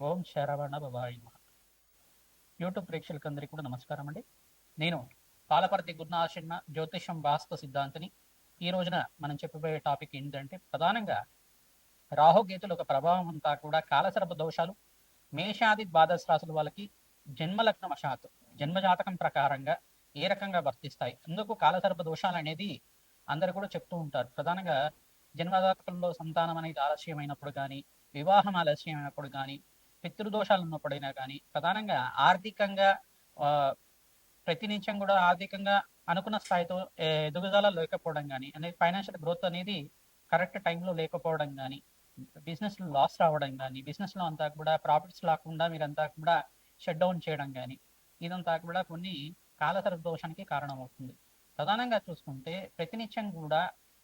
ఓం Saravana భవాయ YouTube ప్రేక్షకులందరికీ కూడా నమస్కారం అండి. నేను పాలపర్తి గురునాశన్న జ్యోతిషం వాస్తు సిద్ధాంతిని. ఈ రోజున మనం చెప్పబోయే టాపిక్ ఏంటంటే ప్రధానంగా రాహుకేతుల ఒక ప్రభావం అంతా కూడా కాలసర్ప దోషాలు మేషాది ద్వాదశ రాశుల వాళ్ళకి జన్మలగ్న వశాత్ జన్మజాతకం ప్రకారంగా ఏ రకంగా వర్తిస్తాయి అందుకు కాలసర్ప దోషాలు అనేది అందరు కూడా చెప్తూ ఉంటారు. ప్రధానంగా జన్మజాతకంలో సంతానం అనేది ఆలస్యమైనప్పుడు కానీ వివాహం ఆలస్యమైనప్పుడు కానీ పితృదోషాలు ఉన్నప్పుడైనా కానీ ప్రధానంగా ఆర్థికంగా ఆ, ప్రతినిత్యం కూడా ఆర్థికంగా అనుకున్న స్థాయితో ఎదుగుదల లేకపోవడం కానీ అనేది ఫైనాన్షియల్ గ్రోత్ అనేది కరెక్ట్ టైంలో లేకపోవడం కానీ బిజినెస్ లాస్ రావడం కానీ బిజినెస్లో అంతా కూడా ప్రాఫిట్స్ రాకుండా మీరంతా కూడా షట్ డౌన్ చేయడం కానీ ఇదంతా కూడా కొన్ని కాలసర దోషానికి కారణమవుతుంది. ప్రధానంగా చూసుకుంటే ప్రతినిత్యం కూడా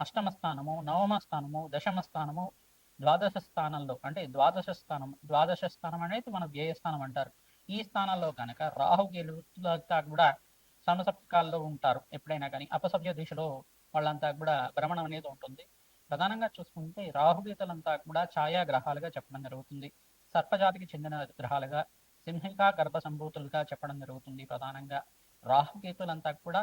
అష్టమ స్థానము నవమ స్థానము దశమ స్థానము ద్వాదశ స్థానంలో అంటే ద్వాదశ స్థానం ద్వాదశ స్థానం అనేది మన వ్యయ స్థానం అంటారు. ఈ స్థానాల్లో కనుక రాహు గెలుతా కూడా సమసప్తకాల్లో ఉంటారు. ఎప్పుడైనా కానీ అపసభ్య దిశలో వాళ్ళంతా కూడా భ్రమణం అనేది ఉంటుంది. ప్రధానంగా చూసుకుంటే రాహుగీతలంతా కూడా ఛాయా గ్రహాలుగా చెప్పడం జరుగుతుంది. సర్పజాతికి చెందిన గ్రహాలుగా సింహిక గర్భ సంభూతులుగా చెప్పడం జరుగుతుంది ప్రధానంగా. రాహుకేతులంతా కూడా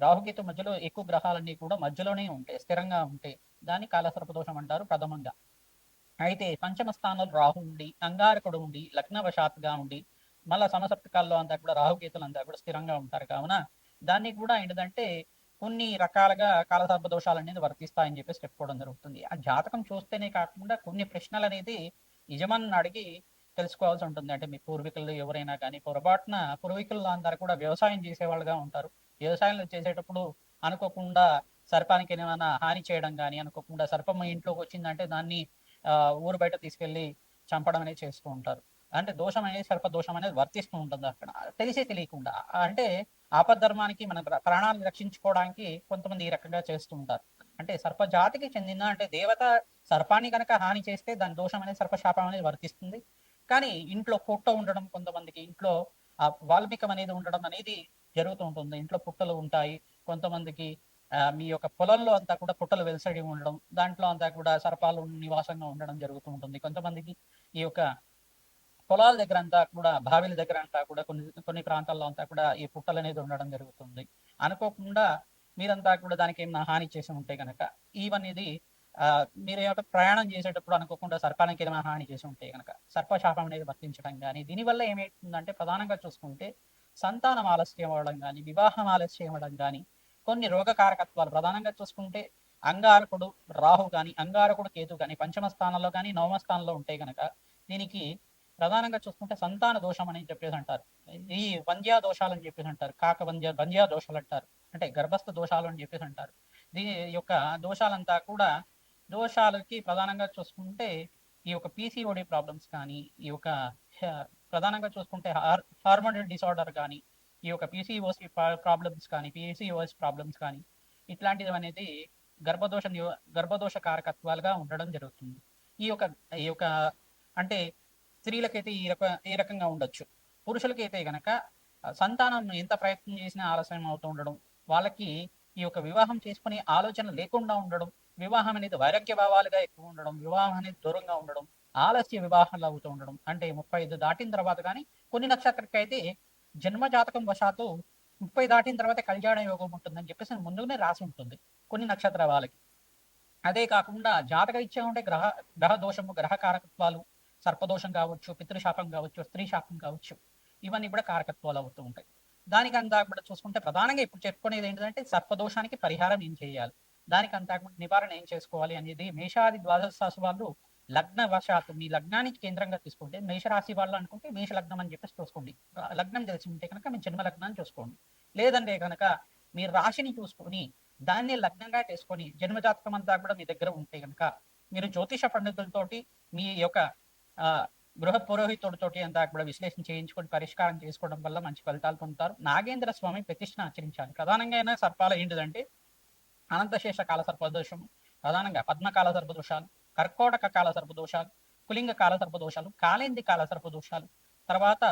రాహుకేతు మధ్యలో ఎక్కువ గ్రహాలన్నీ కూడా మధ్యలోనే ఉంటాయి స్థిరంగా ఉంటాయి దాన్ని కాలసర్ప దోషం అంటారు ప్రథమంగా. అయితే పంచమ స్థానంలో రాహు ఉండి అంగారకుడు ఉండి లగ్నవశాత్గా ఉండి మళ్ళా సమసప్తకాల్లో అంతా కూడా రాహుకేతులు అంతా కూడా స్థిరంగా ఉంటారు కావున దాన్ని కూడా ఏంటంటే కొన్ని రకాలుగా కాలసర్ప దోషాలు అనేది వర్తిస్తాయని చెప్పేసి చెప్పుకోవడం జరుగుతుంది. ఆ జాతకం చూస్తేనే కాకుండా కొన్ని ప్రశ్నలు అనేది యజమాని అడిగి తెలుసుకోవాల్సి ఉంటుంది. అంటే మీ పూర్వీకులు ఎవరైనా కానీ పొరపాటున పూర్వీకులు అందరూ కూడా వ్యవసాయం చేసేవాళ్ళుగా ఉంటారు. వ్యవసాయంలో చేసేటప్పుడు అనుకోకుండా సర్పానికి ఏమైనా హాని చేయడం కానీ అనుకోకుండా సర్పం ఇంట్లోకి వచ్చిందంటే దాన్ని ఆ, ఊరు బయట తీసుకెళ్ళి చంపడం అనేది చేస్తూ ఉంటారు. అంటే దోషం అనేది సర్ప దోషం అనేది వర్తిస్తూ ఉంటుంది అక్కడ. తెలిసే తెలియకుండా. అంటే ఆపద్ధర్మానికి మన ప్రాణాలను రక్షించుకోవడానికి కొంతమంది ఈ రకంగా చేస్తూ ఉంటారు. అంటే సర్ప జాతికి చెందిన అంటే దేవత సర్పాన్ని కనుక హాని చేస్తే దాని దోషం అనేది సర్పశాపం అనేది వర్తిస్తుంది. కానీ ఇంట్లో ఫోటో ఉండడం కొంతమందికి ఇంట్లో ఆ వాల్మీకం అనేది ఉండడం అనేది జరుగుతూ ఉంటుంది ఇంట్లో పుట్టలు ఉంటాయి. కొంతమందికి మీ యొక్క పొలంలో అంతా కూడా పుట్టలు వెలసడి ఉండడం దాంట్లో అంతా కూడా సర్పాలు నివాసంగా ఉండడం జరుగుతూ ఉంటుంది కొంతమందికి ఈ యొక్క పొలాల దగ్గర అంతా కూడా బావిల దగ్గర అంతా కూడా కొన్ని కొన్ని ప్రాంతాల్లో అంతా కూడా ఈ పుట్టలు అనేది ఉండడం జరుగుతుంది. అనుకోకుండా మీరంతా కూడా దానికి ఏమైనా హాని చేసి ఉంటే కనుక ఇవన్నీ ఆ, మీరు యొక్క ప్రయాణం చేసేటప్పుడు అనుకోకుండా సర్పానికి ఏమైనా హాని చేసి ఉంటే కనుక సర్పశాపం అనేది వర్తించడం కానీ దీనివల్ల ఏమవుతుందంటే ప్రధానంగా చూసుకుంటే సంతానం ఆలస్యం అవ్వడం కానీ వివాహం ఆలస్యం అవ్వడం కానీ కొన్ని రోగ కారకత్వాలు ప్రధానంగా చూసుకుంటే అంగారకుడు రాహు కానీ అంగారకుడు కేతు కానీ పంచమ స్థానంలో కానీ నవమ స్థానంలో ఉంటే కనుక దీనికి ప్రధానంగా చూసుకుంటే సంతాన దోషం అని చెప్పేసి అంటారు. ఈ వంద్యా దోషాలు అని చెప్పేసి అంటారు. కాక వంద్య వంద్యా దోషాలు అంటారు. అంటే గర్భస్థ దోషాలు అని చెప్పేసి అంటారు. దీని యొక్క దోషాలంతా కూడా దోషాలకి ప్రధానంగా చూసుకుంటే ఈ యొక్క పీసీఓడి ప్రాబ్లమ్స్ కానీ ఈ యొక్క ప్రధానంగా చూసుకుంటే హార్ హార్మోనల్ డిసార్డర్ కానీ ఈ యొక్క పీసీఓసి ప్రాబ్లమ్స్ కానీ పీసీఓఎస్ ప్రాబ్లమ్స్ కానీ ఇట్లాంటివి అనేది గర్భదోష గర్భదోష కారకత్వాలుగా ఉండడం జరుగుతుంది. ఈ యొక్క ఈ యొక్క అంటే స్త్రీలకైతే ఈ రక ఈ రకంగా ఉండొచ్చు. పురుషులకైతే గనక సంతానం ఎంత ప్రయత్నం చేసినా ఆలస్యం అవుతూ ఉండడం వాళ్ళకి ఈ యొక్క వివాహం చేసుకునే ఆలోచన లేకుండా ఉండడం వివాహం అనేది వైరాగ్య భావాలుగా ఎక్కువ ఉండడం వివాహం అనేది దూరంగా ఉండడం ఆలస్య వివాహాలు అవుతూ ఉండడం అంటే ముప్పై ఐదు దాటిన తర్వాత కానీ కొన్ని నక్షత్రకి అయితే జన్మ జాతకం వశాత్తు ముప్పై దాటిన తర్వాత కళ్యాణ యోగం ఉంటుందని చెప్పేసి ముందుగానే రాసి ఉంటుంది కొన్ని నక్షత్ర వాళ్ళకి. అదే కాకుండా జాతక ఇచ్చే ఉంటే గ్రహ గ్రహ దోషము గ్రహ కారకత్వాలు సర్పదోషం కావచ్చు పితృశాపం కావచ్చు స్త్రీ శాపం కావచ్చు ఇవన్నీ కూడా కారకత్వాలు అవుతూ ఉంటాయి. దానికి అంతా కూడా చూసుకుంటే ప్రధానంగా ఇప్పుడు చెప్పుకునేది ఏంటంటే సర్పదోషానికి పరిహారం ఏం చేయాలి? దానికి అంతా నివారణ ఏం చేసుకోవాలి అనేది మేషాది ద్వాదశ రాశి వాళ్ళు లగ్న వశాత్తు మీ లగ్నానికి కేంద్రంగా తీసుకుంటే మేషరాశి వాళ్ళు అనుకుంటే మేష లగ్నం అని చెప్పేసి చూసుకోండి. లగ్నం తెలిసి ఉంటే కనుక మీ జన్మ లగ్నాన్ని చూసుకోండి. లేదంటే కనుక మీ రాశిని చూసుకొని దాన్ని లగ్నంగా చేసుకొని జన్మజాతకం అంతా కూడా మీ దగ్గర ఉంటే కనుక మీరు జ్యోతిష పండితులతోటి మీ యొక్క ఆ గృహ పురోహితుడితోటి అంతా కూడా విశ్లేషణ చేయించుకొని పరిష్కారం చేసుకోవడం వల్ల మంచి ఫలితాలు పొందుతారు. నాగేంద్ర స్వామి ప్రతిష్ట ఆచరించాలి. ప్రధానంగా అయినా సర్పాల ఏంటిదంటే అనంతశేష కాల సర్పదోషం ప్రధానంగా పద్మకాల సర్పదోషాలు కర్కోటక కాల సర్పదోషాలు కులింగ కాల సర్పదోషాలు కాలేంది కాల సర్పదోషాలు తర్వాత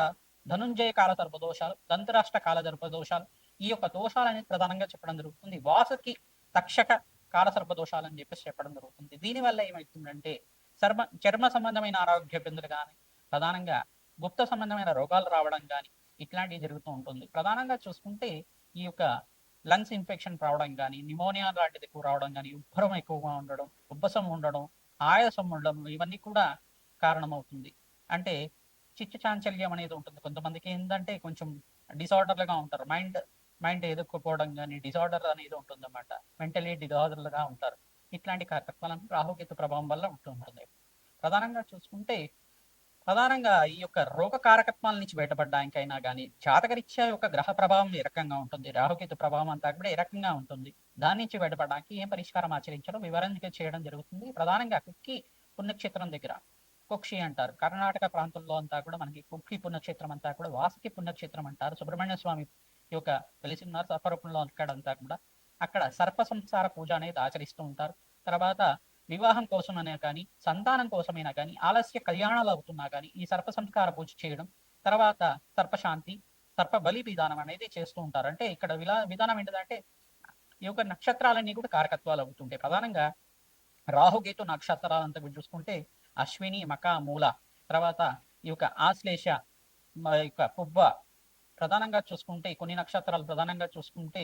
ధనుంజయ కాల సర్పదోషాలు దంతరాష్ట్ర కాల సర్పదోషాలు ఈ యొక్క దోషాలని ప్రధానంగా చెప్పడం జరుగుతుంది. వాసుకి తక్షక కాల సర్పదోషాలు అని చెప్పేసి చెప్పడం జరుగుతుంది. దీనివల్ల ఏమవుతుందంటే చర్మ చర్మ సంబంధమైన ఆరోగ్య ఇబ్బందులు కానీ ప్రధానంగా గుప్త సంబంధమైన రోగాలు రావడం కానీ ఇట్లాంటివి జరుగుతూ ఉంటుంది. ప్రధానంగా చూసుకుంటే ఈ యొక్క లంగ్స్ ఇన్ఫెక్షన్ రావడం కానీ నిమోనియా లాంటిది ఎక్కువ రావడం కానీ ఉబ్బరం ఎక్కువగా ఉండడం ఉబ్బసం ఉండడం ఆయాసం ఉండడం ఇవన్నీ కూడా కారణమవుతుంది. అంటే చిత్త చాంచల్యం అనేది ఉంటుంది. కొంతమందికి ఏంటంటే కొంచెం డిసార్డర్లుగా ఉంటారు. మైండ్ మైండ్ ఎదుర్కోపోవడం కానీ డిసార్డర్ అనేది ఉంటుంది అన్నమాట మెంటలీ డిసార్డర్లుగా ఉంటారు. ఇట్లాంటి కార్యక్రమాలను రాహుకేతు ప్రభావం వల్ల ఉంటూ ఉంటుంది ప్రధానంగా చూసుకుంటే ప్రధానంగా ఈ యొక్క రోగ కారకత్వాల నుంచి బయటపడడానికైనా కానీ జాతకరీత్యా యొక్క గ్రహ ప్రభావం ఏ రకంగా ఉంటుంది? రాహుకేతు ప్రభావం అంతా కూడా ఏ రకంగా ఉంటుంది? దాని నుంచి బయటపడడానికి ఏం పరిష్కారం ఆచరించాలో వివరంగా చేయడం జరుగుతుంది. ప్రధానంగా కుక్కి పుణ్యక్షేత్రం దగ్గర. కుక్షి అంటారు. కర్ణాటక ప్రాంతంలో అంతా కూడా మనకి కుక్కి పుణ్యక్షేత్రం అంతా కూడా వాసుకి పుణ్యక్షేత్రం అంటారు. సుబ్రహ్మణ్య స్వామి యొక్క వెలిసి ఉన్నారు. సర్పరూపంలో అక్కడంతా కూడా. అక్కడ సర్ప సంసార పూజ అనేది ఆచరిస్తూ ఉంటారు. తర్వాత వివాహం కోసమైనా కానీ సంతానం కోసమైనా కానీ ఆలస్య కళ్యాణాలు అవుతున్నా కానీ ఈ సర్ప సంస్కార పూజ చేయడం తర్వాత సర్పశాంతి సర్ప బలి విధానం అనేది చేస్తూ ఉంటారు. అంటే ఇక్కడ విలా విధానం ఏంటంటే ఈ యొక్క నక్షత్రాలన్నీ కూడా కారకత్వాలు అవుతుంటాయి ప్రధానంగా రాహుకేతు నక్షత్రాలంతా కూడా చూసుకుంటే అశ్విని మక మూల తర్వాత ఈ యొక్క ఆశ్లేష యొక్క పువ్వ ప్రధానంగా చూసుకుంటే కొన్ని నక్షత్రాలు ప్రధానంగా చూసుకుంటే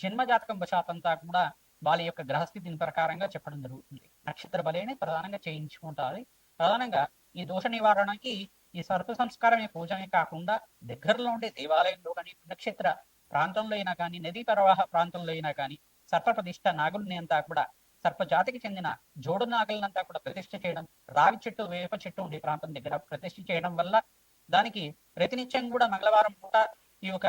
జన్మ జాతకం వశాతంతా కూడా వాళ్ళ యొక్క గ్రహస్థితిని ప్రకారంగా చెప్పడం జరుగుతుంది. నక్షత్ర బలేని ప్రధానంగా చేయించుకుంటారు. ప్రధానంగా ఈ దోష నివారణకి ఈ సర్ప సంస్కారమే పూజనే కాకుండా దగ్గరలో ఉండే దేవాలయంలో కానీ నక్షత్ర ప్రాంతంలో అయినా కానీ నదీ ప్రవాహ ప్రాంతంలో అయినా కానీ సర్ప ప్రతిష్ట నాగుల్ని అంతా కూడా సర్ప జాతికి చెందిన జోడు నాగులనంతా కూడా ప్రతిష్ఠ చేయడం రావి చెట్టు వేప చెట్టు ఉండే ప్రాంతం దగ్గర ప్రతిష్ఠ చేయడం వల్ల దానికి ప్రతినిత్యం కూడా మంగళవారం పూట ఈ యొక్క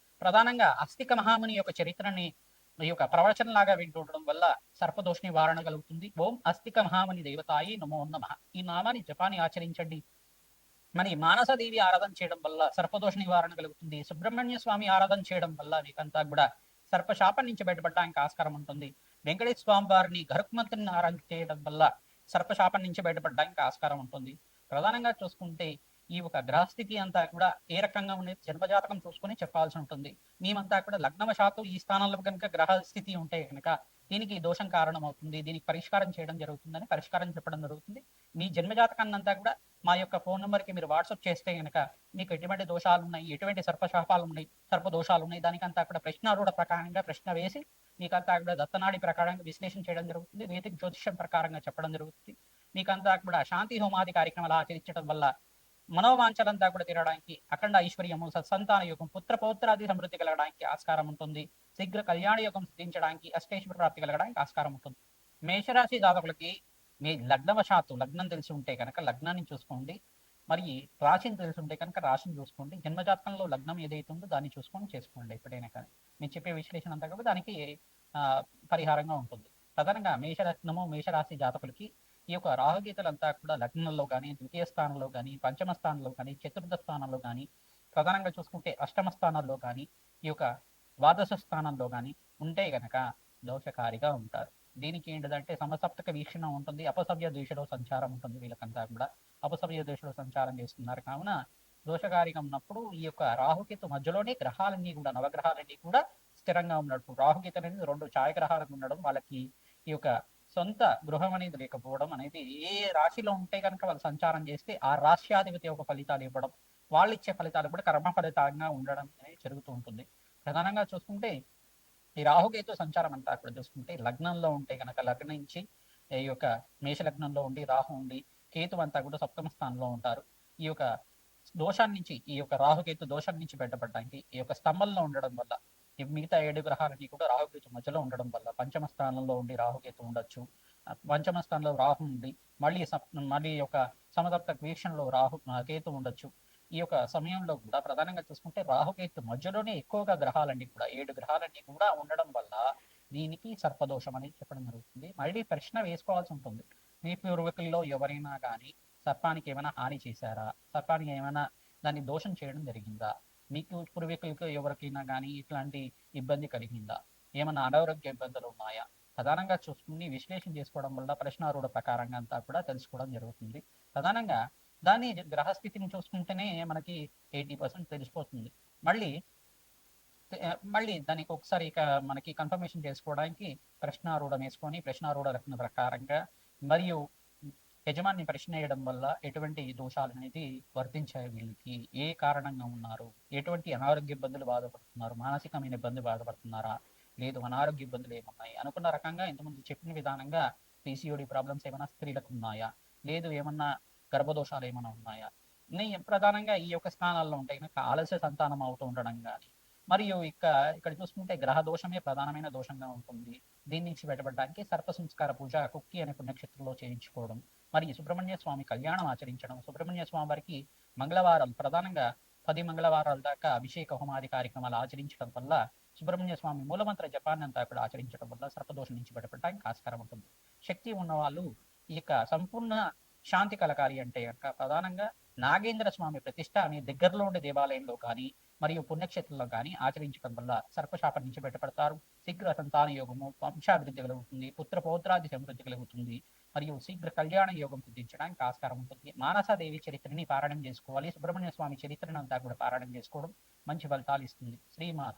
ప్రధానంగా అస్థిక మహాముని యొక్క చరిత్రని ఈ యొక్క ప్రవచనలాగా వింటుండడం వల్ల సర్పదోష నివారణ కలుగుతుంది. ఓం అస్థిక మహాముని దేవతాయి నమో నమ. ఈ నామాన్ని జపాన్ని ఆచరించండి. మరి మానసదేవి ఆరాధన చేయడం వల్ల సర్పదోష నివారణ కలుగుతుంది. సుబ్రహ్మణ్య స్వామి ఆరాధన చేయడం వల్ల మీకంతా కూడా సర్పశాపం నుంచి బయటపడడానికి ఆస్కారం ఉంటుంది. వెంకటేశ్వర స్వామి వారిని గరుక్మంతుని ఆరాధన చేయడం వల్ల సర్పశాపం నుంచి బయటపడడానికి ఆస్కారం ఉంటుంది. ప్రధానంగా చూసుకుంటే ఈ ఒక గ్రహస్థితి అంతా కూడా ఏ రకంగా ఉండేది జన్మజాతకం చూసుకొని చెప్పాల్సి ఉంటుంది. మేమంతా కూడా లగ్నవశాత్తు ఈ స్థానంలో కనుక గ్రహ స్థితి ఉంటే కనుక దీనికి దోషం కారణం అవుతుంది దీనికి పరిష్కారం చేయడం జరుగుతుందని పరిష్కారం చెప్పడం జరుగుతుంది. మీ జన్మజాతకాన్ని అంతా కూడా మా యొక్క ఫోన్ నెంబర్కి మీరు వాట్సాప్ చేస్తే కనుక మీకు ఎటువంటి దోషాలు ఉన్నాయి ఎటువంటి సర్పశాపాలు ఉన్నాయి సర్ప దోషాలు ఉన్నాయి దానికంతా కూడా ప్రశ్నారూఢ ప్రకారంగా ప్రశ్న వేసి మీకంతా కూడా దత్తనాడి ప్రకారంగా విశ్లేషణ చేయడం జరుగుతుంది. వేదిక జ్యోతిష్యం ప్రకారంగా చెప్పడం జరుగుతుంది. మీకంతా కూడా శాంతి హోమాది కార్యక్రమాలు ఆచరించడం వల్ల మనోవాంఛలంతా కూడా తీరడానికి అఖండ ఐశ్వర్యము సత్సంతాన యోగం పుత్ర పౌత్రాది సమృద్ధి కలగడానికి ఆస్కారం ఉంటుంది. శీఘ్ర కళ్యాణ యోగం సిద్ధించడానికి అష్టేశ్వర ప్రాప్తి కలగడానికి ఆస్కారం ఉంటుంది. మేషరాశి జాతకులకి మీ లగ్నవశాత్తు లగ్నం తెలిసి ఉంటే కనుక లగ్నాన్ని చూసుకోండి. మరి రాశిని తెలిసి ఉంటే కనుక రాశిని చూసుకోండి. జన్మజాతకంలో లగ్నం ఏదైతే ఉందో దాన్ని చూసుకొని చేసుకోండి ఎప్పుడైనా కానీ. మీరు చెప్పే విశ్లేషణ అంతా కూడా దానికి పరిహారంగా ఉంటుంది. ప్రధానంగా మేషరత్నము మేషరాశి జాతకులకి ఈ యొక్క రాహుగీతలంతా కూడా లగ్నంలో కానీ ద్వితీయ స్థానంలో కానీ పంచమ స్థానంలో కానీ చతుర్థ స్థానంలో కానీ ప్రధానంగా చూసుకుంటే అష్టమ స్థానంలో కానీ ఈ యొక్క ద్వాదశ స్థానంలో కానీ ఉంటే గనక దోషకారిగా ఉంటారు. దీనికి ఏంటిదంటే సమసప్తక వీక్షణ ఉంటుంది అపసవ్య దిశలో సంచారం ఉంటుంది వీళ్ళకంతా కూడా. అపసవ్య దిశలో సంచారం చేస్తున్నారు. కావున దోషకారిగా ఉన్నప్పుడు ఈ యొక్క రాహుకేతు మధ్యలోనే గ్రహాలన్నీ కూడా నవగ్రహాలన్నీ కూడా స్థిరంగా ఉన్నట్టు. రాహుకేతు అనేది రెండు ఛాయగ్రహాలకు ఉండడం వాళ్ళకి ఈ యొక్క సొంత గృహం అనేది లేకపోవడం అనేది ఏ రాశిలో ఉంటే కనుక వాళ్ళు సంచారం చేస్తే ఆ రాశ్యాధిపతి యొక్క ఫలితాలు ఇవ్వడం వాళ్ళు ఇచ్చే ఫలితాలు కూడా కర్మ ఫలితంగా ఉండడం అనేది జరుగుతూ ఉంటుంది. ప్రధానంగా చూసుకుంటే ఈ రాహుకేతు సంచారం అంతా కూడా చూసుకుంటే లగ్నంలో ఉంటే కనుక లగ్నించి ఈ యొక్క మేష లగ్నంలో ఉండి రాహు ఉండి కేతు అంతా కూడా సప్తమ స్థానంలో ఉంటారు. ఈ యొక్క దోషాన్ని నుంచి ఈ యొక్క రాహుకేతు దోషం నుంచి బయటపడడానికి ఈ యొక్క స్తంభంలో ఉండడం వల్ల మిగతా ఏడు గ్రహాలన్నీ కూడా రాహుకేతు మధ్యలో ఉండడం వల్ల పంచమ స్థానంలో ఉండి రాహుకేతు ఉండొచ్చు. పంచమ స్థానంలో రాహు ఉండి మళ్ళీ మళ్ళీ ఒక సమతప్త వీక్షణలో రాహు కేతు ఉండొచ్చు. ఈ యొక్క సమయంలో కూడా ప్రధానంగా చూసుకుంటే రాహుకేతు మధ్యలోనే ఎక్కువగా గ్రహాలన్నీ కూడా ఏడు గ్రహాలన్నీ కూడా ఉండడం వల్ల దీనికి సర్పదోషం అనేది చెప్పడం జరుగుతుంది. మళ్ళీ ప్రశ్న వేసుకోవాల్సి ఉంటుంది. మీ పూర్వీకుల్లో ఎవరైనా కానీ సర్పానికి ఏమైనా హాని చేశారా? సర్పానికి ఏమైనా దాన్ని దోషం చేయడం జరిగిందా? మీకు పూర్వీకులకు ఎవరికైనా కానీ ఇట్లాంటి ఇబ్బంది కలిగిందా? ఏమైనా అనారోగ్య ఇబ్బందులు ఉన్నాయా? ప్రధానంగా చూసుకుని విశ్లేషణ చేసుకోవడం వల్ల ప్రశ్నారూఢ ప్రకారంగా అంతా కూడా తెలుసుకోవడం జరుగుతుంది. ప్రధానంగా దాని గ్రహస్థితిని చూసుకుంటేనే మనకి ఎయిటీ పర్సెంట్ తెలిసిపోతుంది. మళ్ళీ మళ్ళీ దానికి ఒకసారి ఇక మనకి కన్ఫర్మేషన్ చేసుకోవడానికి ప్రశ్నారూఢం వేసుకొని ప్రశ్నారూఢ రకం ప్రకారంగా మరియు యజమాని ప్రశ్న వేయడం వల్ల ఎటువంటి దోషాలు అనేది వర్తించాయి వీళ్ళకి? ఏ కారణంగా ఉన్నారు? ఎటువంటి అనారోగ్య ఇబ్బందులు బాధపడుతున్నారు? మానసికమైన ఇబ్బంది బాధపడుతున్నారా? లేదు అనారోగ్య ఇబ్బందులు ఏమున్నాయి? అనుకున్న రకంగా ఇంతకుముందు చెప్పిన విధానంగా పీసీఓడి ప్రాబ్లమ్స్ ఏమైనా స్త్రీలకు ఉన్నాయా? లేదు ఏమన్నా గర్భదోషాలు ఏమైనా ఉన్నాయా? నేను ప్రధానంగా ఈ యొక్క స్థానాల్లో ఉంటాయి కనుక ఆలస్య సంతానం అవుతూ ఉండడం కానీ మరియు ఇక ఇక్కడ చూసుకుంటే గ్రహ దోషమే ప్రధానమైన దోషంగా ఉంటుంది. దీని నుంచి బయటపడడానికి సర్ప సంస్కార పూజ కుక్కి అనే పుణ్యక్షేత్రంలో చేయించుకోవడం మరియు సుబ్రహ్మణ్య స్వామి కళ్యాణం ఆచరించడం. సుబ్రహ్మణ్య స్వామి వారికి మంగళవారం ప్రధానంగా పది మంగళవారాల దాకా అభిషేక హోమాది కార్యక్రమాలు ఆచరించడం వల్ల సుబ్రహ్మణ్య స్వామి మూలమంత్ర జపాన్ని అంతా కూడా ఆచరించడం వల్ల సర్పదోషం నుంచి బయటపడడానికి ఆస్కారం ఉంటుంది. శక్తి ఉన్నవాళ్ళు ఈ యొక్క సంపూర్ణ శాంతి కలకాలి అంటే యొక్క ప్రధానంగా నాగేంద్ర స్వామి ప్రతిష్ట అనే దగ్గరలో ఉండే దేవాలయంలో కానీ మరియు పుణ్యక్షేత్రంలో కానీ ఆచరించడం వల్ల సర్పశాపం నుంచి బయటపడతారు. శీఘ్ర సంతాన యోగము వంశాభివృద్ధి కలుగుతుంది పుత్ర పౌత్రాది సమృద్ధి కలుగుతుంది. మరియు శీఘ్ర కళ్యాణ యోగం సిద్ధించడానికి ఆస్కారం ఉంటుంది. మానసాదేవి చరిత్రని పారాయణం చేసుకోవాలి. సుబ్రహ్మణ్య స్వామి చరిత్రను అంతా కూడా పారాయణం చేసుకోవడం మంచి ఫలితాలు ఇస్తుంది. శ్రీమాత